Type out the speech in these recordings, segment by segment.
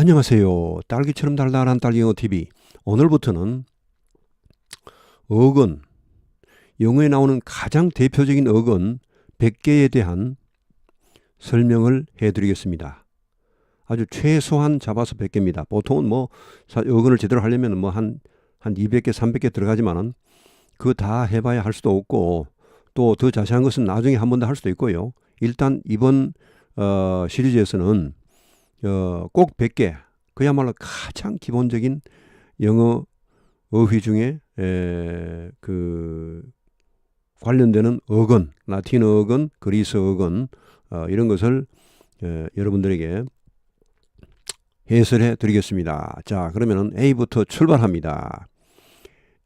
안녕하세요. 딸기처럼 달달한 딸기 영어 TV. 오늘부터는 어근, 영어에 나오는 가장 대표적인 어근 100개에 대한 설명을 해드리겠습니다. 아주 최소한 잡아서 100개입니다. 보통은 뭐 어근을 제대로 하려면 뭐한한 200개, 300개 들어가지만은 그다 해봐야 할 수도 없고 또 더 자세한 것은 나중에 한 번 더 할 수도 있고요. 일단 이번 어, 시리즈에서는 어, 꼭 100개 그야말로 가장 기본적인 영어 어휘 중에 에, 그 관련되는 어근, 라틴 어근, 그리스 어근 어, 이런 것을 에, 여러분들에게 해설해 드리겠습니다. 자, 그러면은 A부터 출발합니다.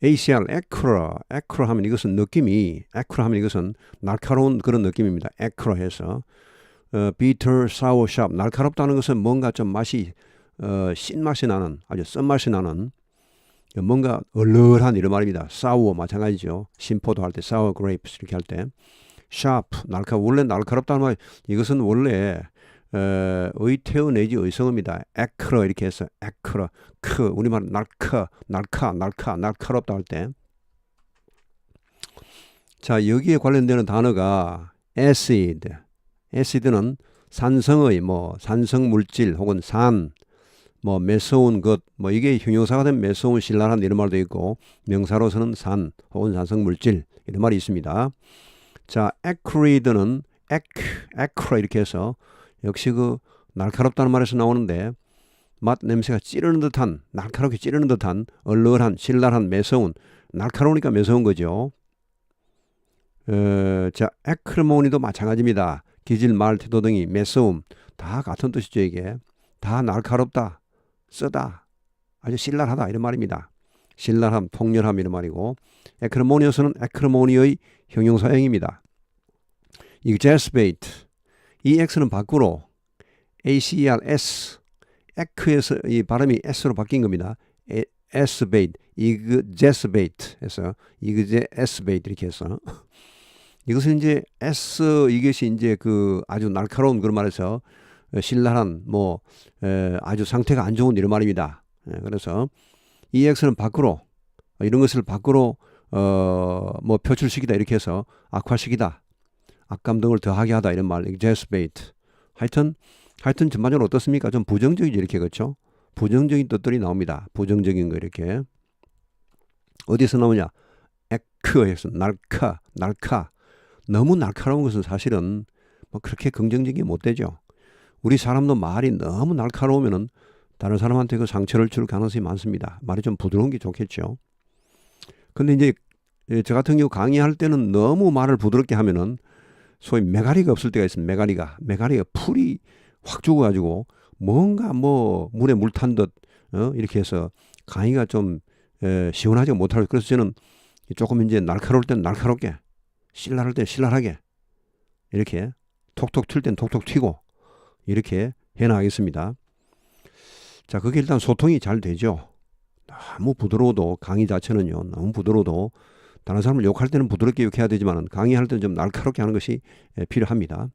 ACR, 에크로, 에크로 하면 이것은 느낌이, 에크로 하면 이것은 날카로운 그런 느낌입니다. 에크로 해서 어, bitter, sour, sharp. 날카롭다는 것은 뭔가 좀 맛이 어, 신맛이 나는 아주 쓴맛이 나는 뭔가 얼얼한 이런 말입니다. sour 마찬가지죠. 심포도 할 때 sour grapes 이렇게 할 때 sharp 날카 원래 날카롭다는 말 이것은 원래 어, 의태어 내지 의성어입니다. 에크러 이렇게 해서 에크러 크 우리말 날카 날카 날카 날카롭다 할 때 자 여기에 관련되는 단어가 acid 에시드는 산성의 뭐 산성 물질 혹은 산, 뭐 매서운 것, 뭐 이게 형용사가 된 매서운 신랄한 이런 말도 있고 명사로서는 산 혹은 산성 물질 이런 말이 있습니다. 자, acrid는 ac, acra 이렇게 해서 역시 그 날카롭다는 말에서 나오는데 맛 냄새가 찌르는 듯한 날카롭게 찌르는 듯한 얼얼한 신랄한 매서운 날카로우니까 매서운 거죠. 어, 자, 에크르모니도 마찬가지입니다. 기질, 말, 태도 등이 매서움 다 같은 뜻이죠 이게 다 날카롭다, 쓰다, 아주 신랄하다 이런 말입니다. 신랄함, 통렬함 이런 말이고 에크르모니어스는 에크르모니의 형용사형입니다. exasperate 이 x는 밖으로 acers 에크에서 이 발음이 s로 바뀐 겁니다. exacerbate, exasperate 해서 exasperate 이렇게 해서 이것은 이제 S 이것이 이제 그 아주 날카로운 그런 말에서 신랄한 뭐 에, 아주 상태가 안 좋은 이런 말입니다. 예, 그래서 EX는 밖으로 이런 것을 밖으로 어뭐 표출시키다 이렇게 해서 악화시키다, 악감 등을 더하게 하다 이런 말 exasperate. 하여튼 하여튼 전반적으로 어떻습니까? 좀 부정적이죠 이렇게 그렇죠? 부정적인 뜻들이 나옵니다. 부정적인 거 이렇게 어디서 나오냐? 에크에서 날카, 날카 너무 날카로운 것은 사실은 뭐 그렇게 긍정적이 못 되죠. 우리 사람도 말이 너무 날카로우면은 다른 사람한테 그 상처를 줄 가능성이 많습니다. 말이 좀 부드러운 게 좋겠죠. 근데 이제 저 같은 경우 강의할 때는 너무 말을 부드럽게 하면은 소위 메가리가 없을 때가 있습니다. 메가리가 메가리가 풀이 확 죽어가지고 뭔가 뭐 물에 물 탄 듯 어? 이렇게 해서 강의가 좀 에, 시원하지 못할 그래서 저는 조금 이제 날카로울 때는 날카롭게 신랄할 때 신랄하게 이렇게 톡톡 튈 땐 톡톡 튀고 이렇게 해나가겠습니다. 자, 그게 일단 소통이 잘 되죠. 너무 부드러워도 강의 자체는요. 너무 부드러워도 다른 사람을 욕할 때는 부드럽게 욕해야 되지만 강의할 때는 좀 날카롭게 하는 것이 필요합니다.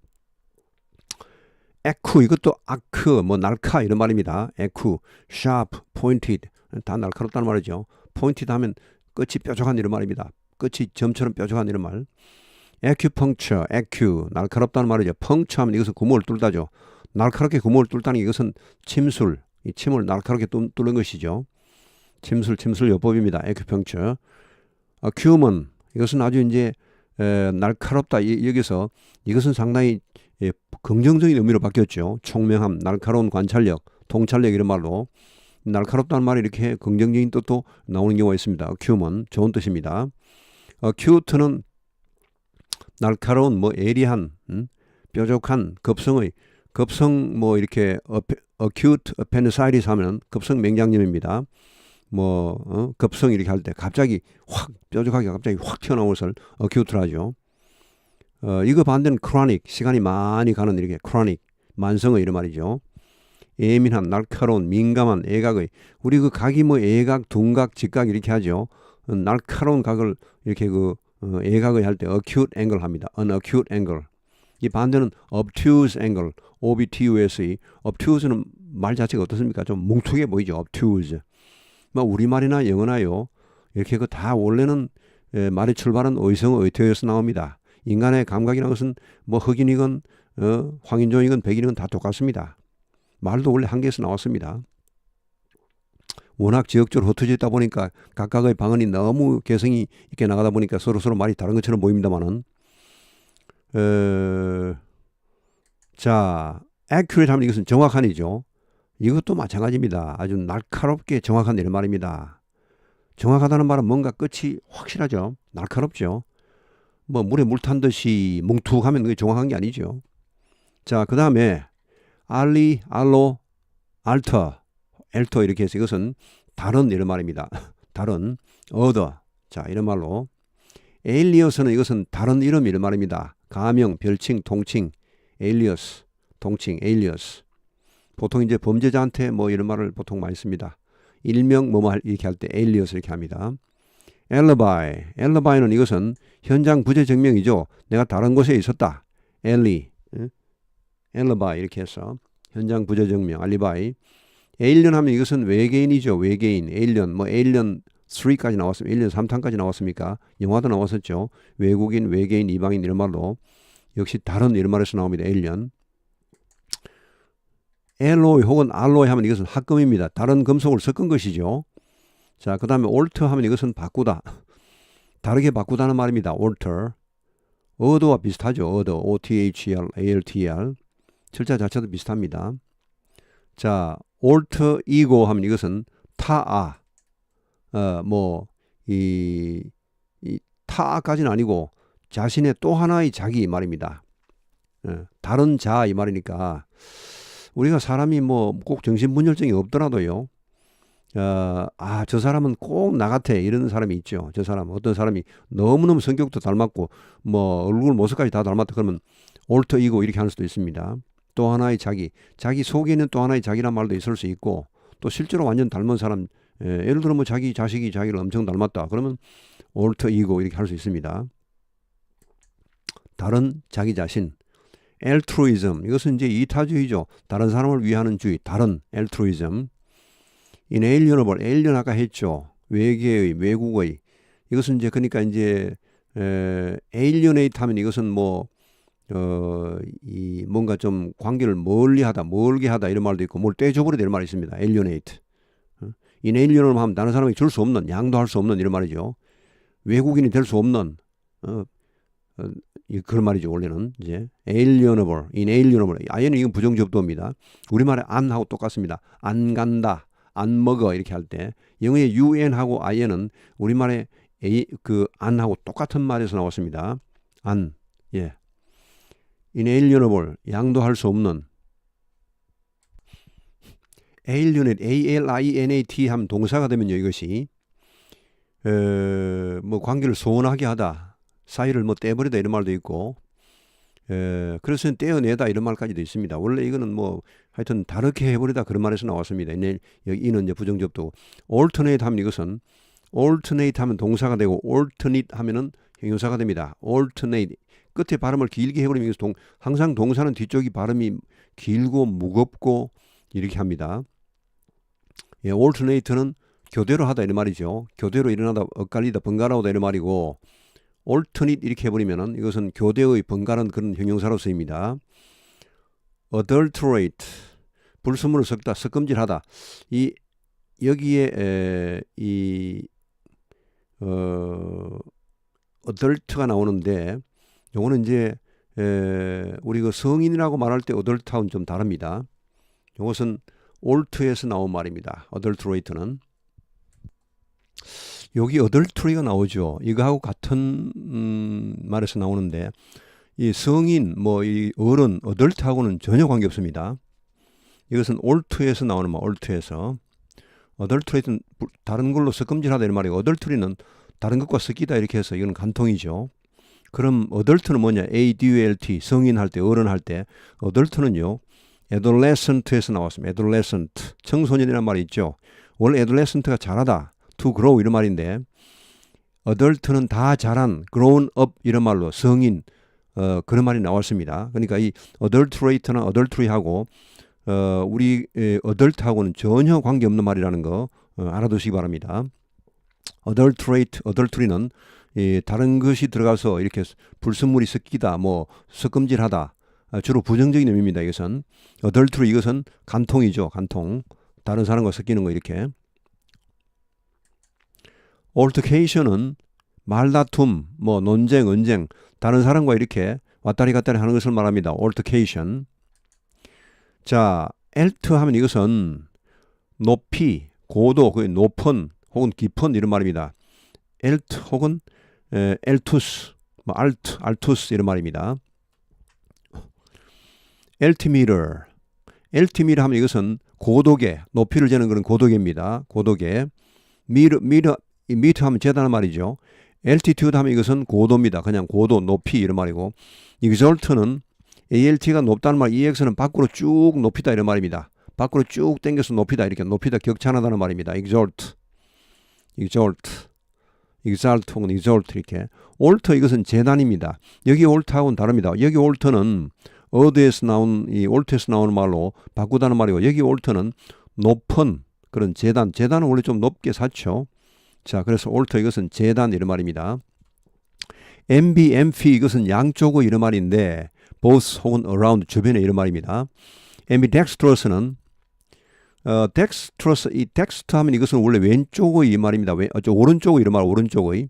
에쿠 이것도 아크 뭐 날카 이런 말입니다. 에쿠, sharp, pointed 다 날카롭다는 말이죠. pointed 하면 끝이 뾰족한 이런 말입니다. 끝이 점처럼 뾰족한 이런 말. 에큐펑처, 에큐, 날카롭다는 말이죠. 펑처하면 이것은 구멍을 뚫다죠. 날카롭게 구멍을 뚫다는 이것은 침술, 이 침을 날카롭게 뚫는 것이죠. 침술, 침술 요법입니다. 에큐펑처. 아, 큐먼, 이것은 아주 이제 에, 날카롭다. 이, 여기서 이것은 상당히 예, 긍정적인 의미로 바뀌었죠. 총명함, 날카로운 관찰력, 통찰력 이런 말로 날카롭다는 말이 이렇게 긍정적인 뜻도 나오는 경우가 있습니다. 큐먼 좋은 뜻입니다. 어, 큐트는 날카로운 뭐 예리한 음? 뾰족한 급성의 급성 뭐 이렇게 어큐트 페니사이리스 하면 급성 맹장염입니다. 뭐 어? 급성 이렇게 할 때 갑자기 확 뾰족하게 갑자기 확 튀어나온 것을 어큐트라죠. 어, 이거 반대는 크로닉 시간이 많이 가는 이렇게 크로닉 만성의 이런 말이죠. 예민한 날카로운 민감한 애각의 우리 그 각이 뭐 애각 둔각 직각 이렇게 하죠. 날카로운 각을 이렇게 그 어, 애각의 할때 acute angle 합니다. an acute angle. 이 반대는 obtuse angle, obtuse. obtuse는 말 자체가 어떻습니까? 좀 뭉툭해 보이죠. obtuse. 뭐 우리말이나 영어나요. 이렇게 그 다 원래는 에, 말의 출발은 의성 의태에서 나옵니다. 인간의 감각이라는 것은 뭐 흑인이건 어, 황인종이건 백인이건 다 똑같습니다. 말도 원래 한계에서 나왔습니다. 워낙 지역적으로 흩어져 있다 보니까 각각의 방언이 너무 개성이 있게 나가다 보니까 서로 서로 말이 다른 것처럼 보입니다만은 어, 자 accurate 하면 이것은 정확한이죠. 이것도 마찬가지입니다. 아주 날카롭게 정확한 이런 말입니다. 정확하다는 말은 뭔가 끝이 확실하죠. 날카롭죠. 뭐 물에 물 탄 듯이 뭉툭하면 그게 정확한 게 아니죠. 자, 그 다음에 알리, 알로, 알터, 엘터 이렇게 해서 이것은 다른 이런 말입니다. 다른, 어더. 자, 이런 말로. 에일리어스는 이것은 다른 이름 이런 말입니다. 가명, 별칭, 통칭, 에일리어스, 통칭, 에일리어스. 보통 이제 범죄자한테 뭐 이런 말을 보통 많이 씁니다. 일명 뭐뭐 할- 이렇게 할 때 에일리어스 이렇게 합니다. 엘러바이, 엘러바이는 이것은 현장 부재 증명이죠. 내가 다른 곳에 있었다. 엘리, 응? 엘러바이 이렇게 해서 현장 부재 증명, 알리바이. 에일리언 하면 이것은 외계인이죠. 외계인, 에일리언, 뭐 에일리언 3까지 나왔습니다. 에일리언 3탄까지 나왔습니까? 영화도 나왔었죠. 외국인, 외계인, 이방인 이런 말로 역시 다른 이런 말에서 나옵니다. 에일리언. 엘로이 혹은 알로이 하면 이것은 합금입니다. 다른 금속을 섞은 것이죠. 자, 그 다음에 올터 하면 이것은 바꾸다. 다르게 바꾸다는 말입니다. alter. 어도와 비슷하죠. 어도. O-T-H-E-R, A-L-T-E-R. 철자 자체도 비슷합니다. 자, alter ego 하면 이것은 타아. 어, 뭐, 이, 이 타아까지는 아니고 자신의 또 하나의 자기 말입니다. 어, 다른 자 이 말이니까 우리가 사람이 뭐 꼭 정신분열증이 없더라도요. 어, 아, 저 사람은 꼭 나 같아. 이런 사람이 있죠. 저 사람. 어떤 사람이 너무너무 성격도 닮았고, 뭐, 얼굴 모습까지 다 닮았다. 그러면 올터 이고 이렇게 할 수도 있습니다. 또 하나의 자기. 자기 속에 있는 또 하나의 자기란 말도 있을 수 있고, 또 실제로 완전 닮은 사람, 예, 예를 들어 뭐 자기 자식이 자기를 엄청 닮았다. 그러면 올터 이고 이렇게 할 수 있습니다. 다른 자기 자신. 엘트루이즘. 이것은 이제 이타주의죠. 다른 사람을 위하는 주의. 다른 엘트루이즘. 인에일리언을 에일리언 아까 했죠. 외계의 외국의 이것은 이제 그러니까 이제 에, 에일리언에이트 하면 이것은 뭐 어, 이 뭔가 좀 관계를 멀리하다, 멀게 하다 이런 말도 있고 뭘 떼줘버리다 이런 말이 있습니다. 에일리언에이트. 인에일리언을 하면 다른 사람이 줄수 없는, 양도할 수 없는 이런 말이죠. 외국인이 될 수 없는 어, 어, 이 그런 말이죠. 원래는 이제 alienable, inalienable. 아예는 이건 부정접도입니다. 우리말에 안하고 똑같습니다. 안 간다. 안 먹어 이렇게 할 때 영어의 un하고 우리말의 a, 그 안하고 똑같은 말에서 나왔습니다. 안, 예, inalienable 양도할 수 없는 alienate, a-l-i-n-a-t 하면 동사가 되면요 이것이 에, 뭐 관계를 소원하게 하다, 사이를 뭐 떼버리다 이런 말도 있고 에, 그래서 떼어내다 이런 말까지도 있습니다. 원래 이거는 뭐 하여튼 다르게 해버리다 그런 말에서 나왔습니다. 이 여기 이는 이제 부정접도. alternate 하면 이것은 alternate 하면 동사가 되고 alternate 하면은 형용사가 됩니다. alternate 끝에 발음을 길게 해버리면 이것은 동, 항상 동사는 뒤쪽이 발음이 길고 무겁고 이렇게 합니다. 예, alternate는 교대로 하다 이런 말이죠. 교대로 일어나다 엇갈리다 번갈아오다 이런 말이고 alternate 이렇게 해버리면은 이것은 교대의 번갈은 그런 형용사로 쓰입니다. adulterate 불순물을 섞다 섞음질하다 이 여기에 에, 이 어, adult가 나오는데 요거는 이제 에, 우리 그 성인이라고 말할 때 adult하고는 좀 다릅니다. 요것은 올트에서 나온 말입니다. adulterate는 여기 adultery가 나오죠. 이거하고 같은 음, 말에서 나오는데 이 성인 뭐 이 어른 adult하고는 전혀 관계 없습니다. 이것은 올트에서 나오는 말, 올트에서 부- 다른 걸로 섞음질하다 이런 말이고 adultery는 다른 것과 섞이다 이렇게 해서 이건 간통이죠. 그럼 adult는 뭐냐? ADULT 성인 할 때 어른 할때 adult는요. adolescent에서 나왔습니다. adolescent 청소년이란 말이 있죠. 원래 adolescent가 자라다, to grow 이런 말인데 adult는 다 자란 grown up 이런 말로 성인 어, 그런 말이 나왔습니다. 그러니까 이 adulterate나 adultery하고 어, 우리 에, adult하고는 전혀 관계없는 말이라는 거 어, 알아두시기 바랍니다. adulterate, adultery는 이 다른 것이 들어가서 이렇게 불순물이 섞이다, 뭐 섞음질하다, 아, 주로 부정적인 의미입니다. 이것은 adultery 이것은 간통이죠, 간통. 다른 사람과 섞이는 거 이렇게. altercation은 말다툼, 뭐 논쟁, 언쟁, 다른 사람과 이렇게 왔다리 갔다리 하는 것을 말합니다. altercation. 자, alt 하면 이것은 높이, 고도, 그 높은 혹은 깊은 이런 말입니다. alt 혹은 에, altus, 뭐 alt, altus 이런 말입니다. altimeter, altimeter 하면 이것은 고도계, 높이를 재는 그런 고도계입니다. 고도계. 미터, 이 미터 하면 재다는 말이죠. altitude 하면 이것은 고도입니다. 그냥 고도, 높이 이런 말이고 exalt는 alt가 높다는 말, ex는 밖으로 쭉 높이다 이런 말입니다. 밖으로 쭉 당겨서 높이다 이렇게 높이다 격찬하다는 말입니다. exalt, exalt, 혹은 exalt 이렇게 alter 이것은 재단입니다. 여기 alter하고는 다릅니다. 여기 alter는 어드에서 나온 이 alter에서 나오는 말로 바꾸다는 말이고 여기 alter는 높은 그런 재단, 재단은 원래 좀 높게 쌓죠. 자, 그래서 alter 이것은 재단 이런 말입니다. MB, MP 이것은 양쪽의 이런 말인데 both 혹은 around 주변의 이런 말입니다. ambidextrous는 어, dextrous 이 dexter 하면 이것은 원래 왼쪽의 이 말입니다. 왼, 어, 저 오른쪽의 이런 말 오른쪽의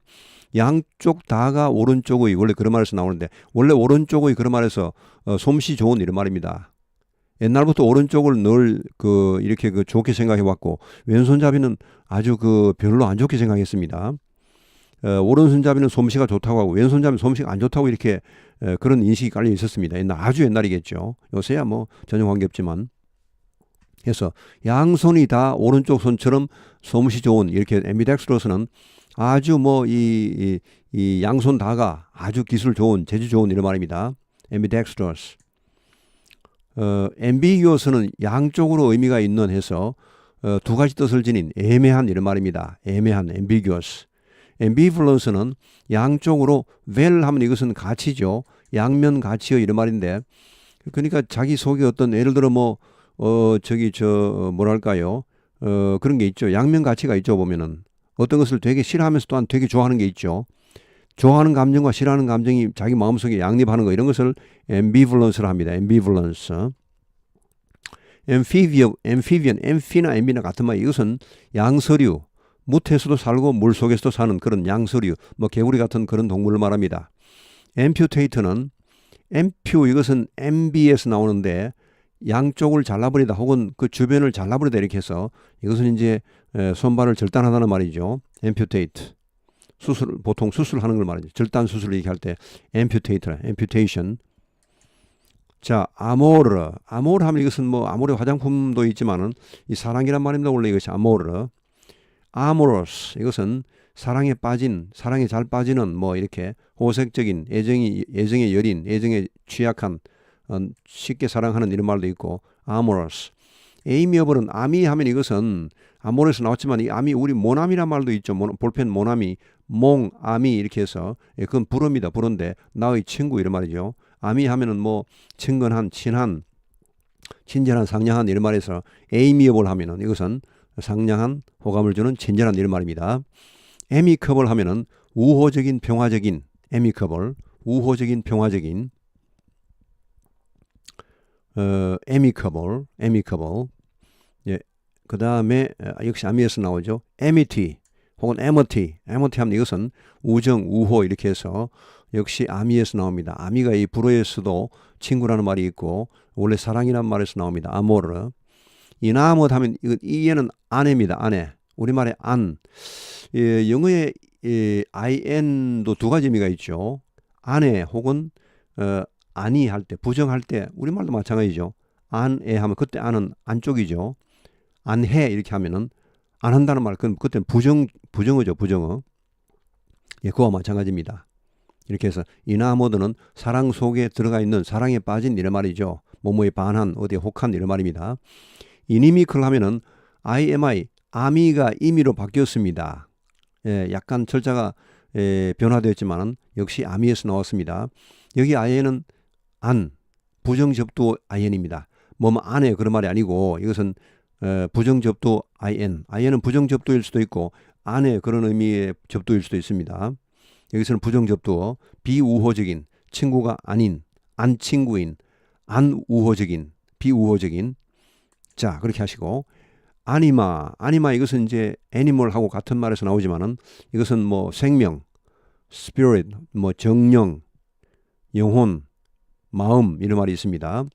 양쪽 다가 오른쪽의 원래 그런 말에서 나오는데 원래 오른쪽의 그런 말에서 어, 솜씨 좋은 이런 말입니다. 옛날부터 오른쪽을 늘 그 이렇게 그 좋게 생각해 왔고 왼손잡이는 아주 그 별로 안 좋게 생각했습니다. 어, 오른손잡이는 솜씨가 좋다고 하고 왼손잡이는 솜씨가 안 좋다고 이렇게 에, 그런 인식이 깔려 있었습니다. 옛날 아주 옛날이겠죠. 요새야 뭐 전혀 관계 없지만. 그래서 양손이 다 오른쪽 손처럼 솜씨 좋은 이렇게 엠비덱스로서는 아주 뭐이 이, 이 양손 다가 아주 기술 좋은 재주 좋은 이런 말입니다. 엠비덱스트러스. 어, 엠비기오스는 양쪽으로 의미가 있는 해서 어, 두 가지 뜻을 지닌 애매한 이런 말입니다. 애매한 엠비기오스. 엠비블런스는 양쪽으로 웰 하면 이것은 가치죠. 양면 가치의 이런 말인데 그러니까 자기 속에 어떤 예를 들어 뭐 어 저기 저 뭐랄까요 어 그런 게 있죠. 양면 가치가 있죠 보면은 어떤 것을 되게 싫어하면서 또한 되게 좋아하는 게 있죠. 좋아하는 감정과 싫어하는 감정이 자기 마음속에 양립하는 거 이런 것을 ambivalence를 합니다. ambivalence. amphibian, amphibian, amphi나 ambi나 같은 말 이것은 양서류, 무태에서도 살고 물 속에서도 사는 그런 양서류, 뭐 개구리 같은 그런 동물을 말합니다. amputate는 ampu 이것은 mb에서 나오는데 양쪽을 잘라버리다 혹은 그 주변을 잘라버리다 이렇게 해서 이것은 이제 손발을 절단하다는 말이죠. amputate. 수술 보통 수술하는 걸 말하죠. 절단 수술 얘기할 때 amputate라, amputation. 자, 아모르. 아모르 하면 이것은 뭐 아모르 화장품도 있지만은 이 사랑이란 말입니다. 원래 이것이 아모르. 아모로스. 이것은 사랑에 빠진, 사랑에 잘 빠지는 뭐 이렇게 호색적인 애정이 애정의 여린, 애정에 취약한 어, 쉽게 사랑하는 이런 말도 있고 아모러스. 에이미어블은 아미 하면 이것은 아모르에서 나왔지만 이 아미 우리 모남이란 말도 있죠. 모, 볼펜 모남이 몽 아미 이렇게 해서 예, 그건 불어입니다. 불어인데 나의 친구 이런 말이죠. 아미 하면은 뭐 친근한 친한 친절한 상냥한 이런 말에서 에이미어블 하면은 이것은 상냥한 호감을 주는 친절한 이런 말입니다. 에미커블 하면은 우호적인 평화적인 에미커블 우호적인 평화적인 어, amicable, amicable. 예. 그 다음에 역시 아미에서 나오죠. amity 혹은 amity. amity 하면 이것은 우정, 우호 이렇게 해서 역시 아미에서 나옵니다. 아미가 이 불어에서도 친구라는 말이 있고 원래 사랑이라는 말에서 나옵니다. 아모르. 이나못 하면 이건 이에는 아내입니다. 아내. 우리말에 안. 예, 영어에 예, in도 두 가지 의미가 있죠. 아내 혹은 어, 아니 할 때, 부정할 때, 우리말도 마찬가지죠. 안해 하면 그때 안은 안쪽이죠. 안 해 이렇게 하면은 안 한다는 말, 그건 그때는 부정, 부정어죠, 부정어. 예, 그와 마찬가지입니다. 이렇게 해서 이나모드는 사랑 속에 들어가 있는 사랑에 빠진 이런 말이죠. 뭐뭐에 반한, 어디에 혹한 이런 말입니다. 이니미클 하면은 IMI, 아미가 임의로 바뀌었습니다. 예, 약간 철자가 예, 변화되었지만은 역시 아미에서 나왔습니다. 여기 IN은 안 부정접두 IN입니다. 뭐뭐 안에 그런 말이 아니고 이것은 어, 부정접두 IN. IN은 부정접두일 수도 있고 안에 그런 의미의 접두일 수도 있습니다. 여기서는 부정접두 비우호적인 친구가 아닌 안 친구인 안 우호적인 비우호적인 자 그렇게 하시고 아니마 아니마 이것은 이제 애니멀하고 같은 말에서 나오지만은 이것은 뭐 생명 spirit 뭐 정령 영혼 마음 이런 말이 있습니다.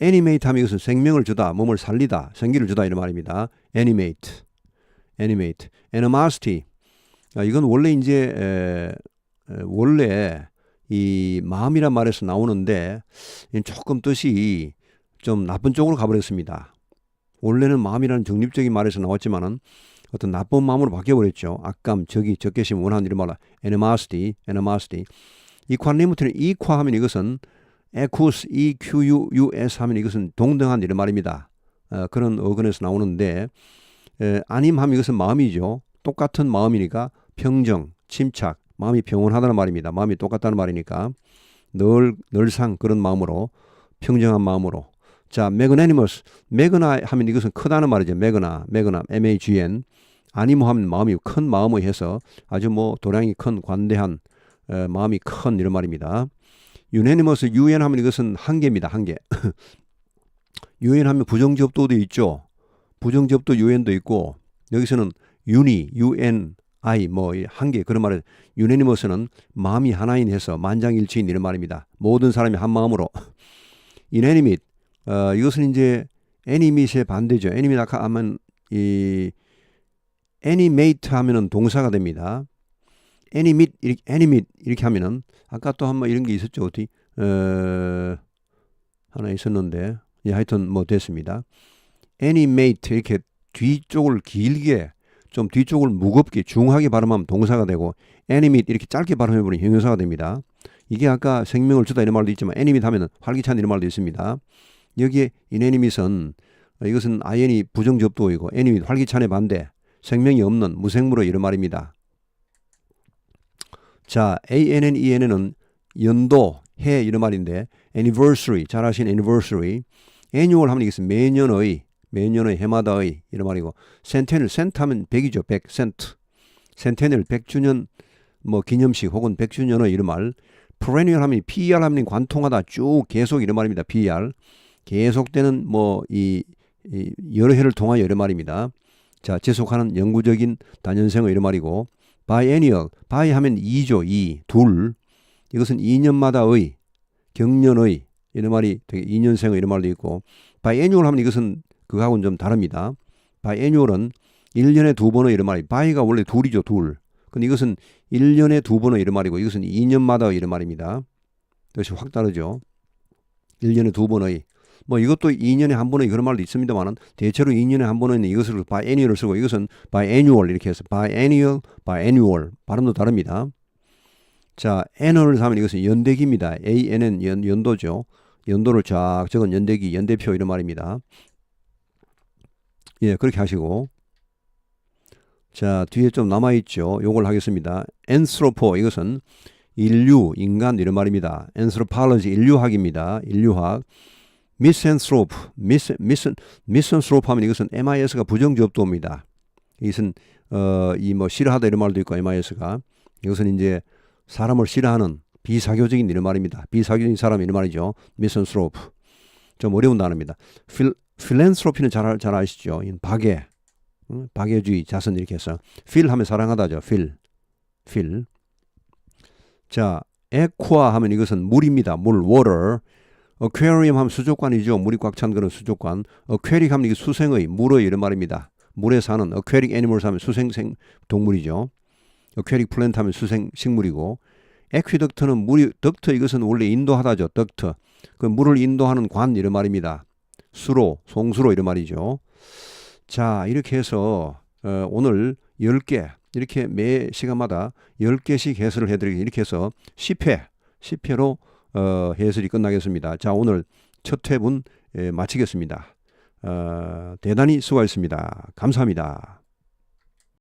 애니메이트 하면 이것은 생명을 주다 몸을 살리다 생기를 주다 이런 말입니다. 애니메이트 애니메이트 animosity 아, 이건 원래 이제 에, 에, 원래 이 마음이란 말에서 나오는데 조금 뜻이 좀 나쁜 쪽으로 가버렸습니다. 원래는 마음이라는 정립적인 말에서 나왔지만은 어떤 나쁜 마음으로 바뀌어버렸죠. 악감, 적이, 적개심, 원한 이런 말로 animosity, animosity. 이퀄 리무트는 이과하면 이것은 equus, equs 하면 이것은 동등한 이런 말입니다. 어, 그런 어근에서 나오는데 에, 아님 하면 이것은 마음이죠. 똑같은 마음이니까 평정, 침착, 마음이 평온하다는 말입니다. 마음이 똑같다는 말이니까 늘 늘상 그런 마음으로 평정한 마음으로 자 매그네니머스 매그나 하면 이것은 크다는 말이죠. 매그나 매그나 M-A-G-N 아니모 하면 마음이 큰 마음을 해서 아주 뭐 도량이 큰 관대한 에, 마음이 큰 이런 말입니다. 유네니머스 유엔 하면 이것은 한계입니다. 한계. 유엔 하면 부정접도도 있죠. 부정접도 유엔도 있고 여기서는 유니 UN I 뭐 한계 그런 말을 유네니머스는 마음이 하나인 해서 만장일치인 이런 말입니다. 모든 사람이 한 마음으로 이네니밋 어, 이것은 이제 애니밋의 반대죠. 애니밋 아까 하면 이 애니메이트 하면은 동사가 됩니다. 애니밋 이렇게 애니밋 이렇게 하면은 아까 또 한 번 이런 게 있었죠. 어디 어, 하나 있었는데 예, 하여튼 뭐 됐습니다. 애니메이트 이렇게 뒤쪽을 길게 좀 뒤쪽을 무겁게 중하게 발음하면 동사가 되고 애니밋 이렇게 짧게 발음해 버리면 형용사가 됩니다. 이게 아까 생명을 주다 이런 말도 있지만 애니밋 하면 활기찬 이런 말도 있습니다. 여기에 인애니밋은 이것은 아연이 부정접두이고 애니밋 활기찬의 반대 생명이 없는 무생물의 이런 말입니다. 자, ANN, ENN은 연도, 해 이런 말인데 anniversary 잘 아신 anniversary annual 하면 이것은 매년의 매년의 해마다의 이런 말이고 센테닐 센트 하면 100이죠. 100 센트. 센테닐 100주년 뭐 기념식 혹은 100주년의 이런 말. perennial 하면 PER 하면 관통하다 쭉 계속 이런 말입니다. PER. 계속되는 뭐이 이 여러 해를 통하여 이런 말입니다. 자, 지속하는 영구적인 단연생의 이런 말이고 biennial, bi 하면 2죠. 2, 둘. 이것은 2년마다의 경년의 이런 말이 되게 2년생의 이런 말도 있고 biennial 하면 이것은 그거하고는 좀 다릅니다. biennial은 1년에 두 번의 이런 말이 바이가 원래 둘이죠. 둘. 근데 이것은 1년에 두 번의 이런 말이고 이것은 2년마다 이런 말입니다. 그것이 확 다르죠. 1년에 두 번의 뭐 이것도 2년에 한 번의 그런 말도 있습니다만은 대체로 2년에 한 번은 이것을 biennial을 쓰고 이것은 biannual 이렇게 해서 biennial, biannual 발음도 다릅니다. 자, annual 하면 이것은 연대기입니다. ANN 연, 연도죠. 연도를 쫙 적은 연대기, 연대표 이런 말입니다. 예, 그렇게 하시고 자, 뒤에 좀 남아 있죠. 요걸 하겠습니다. 엔스로포 이것은 인류, 인간 이런 말입니다. 엔스로팔러지 인류학입니다. 인류학. 미센스로프, 미스 미슨 미센스로프 하면 이것은 MIS가 부정접도입니다. 이것은 어 이 뭐 싫어하다 이런 말도 있고 MIS가 이것은 이제 사람을 싫어하는 비사교적인 이런 말입니다. 비사교적인 사람 이런 말이죠. 미센스로프. 좀 어려운 단어입니다. 필 필랜스로피는 잘, 잘 아시죠? 박애, 응? 박애주의, 자선 이렇게 해서 필 하면 사랑하다죠. 필, 필. 자, 에쿠아 하면 이것은 물입니다. 물, water. 어퀘리엄 하면 수족관이죠. 물이 꽉 찬 그런 수족관. 어퀘릭 하면 이게 수생의, 물의 이런 말입니다. 물에 사는 어퀘릭 애니멀 하면 수생생 동물이죠. 어퀘릭 플랜트 하면 수생 식물이고 에퀴덕트는 물이 덕트 이것은 원래 인도하다죠. 덕트. 그 물을 인도하는 관 이런 말입니다. 수로, 송수로 이런 말이죠. 자, 이렇게 해서 어, 오늘 10개 이렇게 매 시간마다 10개씩 해설을 해드리기 이렇게 해서 10회, 10회로 어, 해설이 끝나겠습니다. 자, 오늘 첫 회분 예, 마치겠습니다. 어, 대단히 수고하셨습니다. 감사합니다.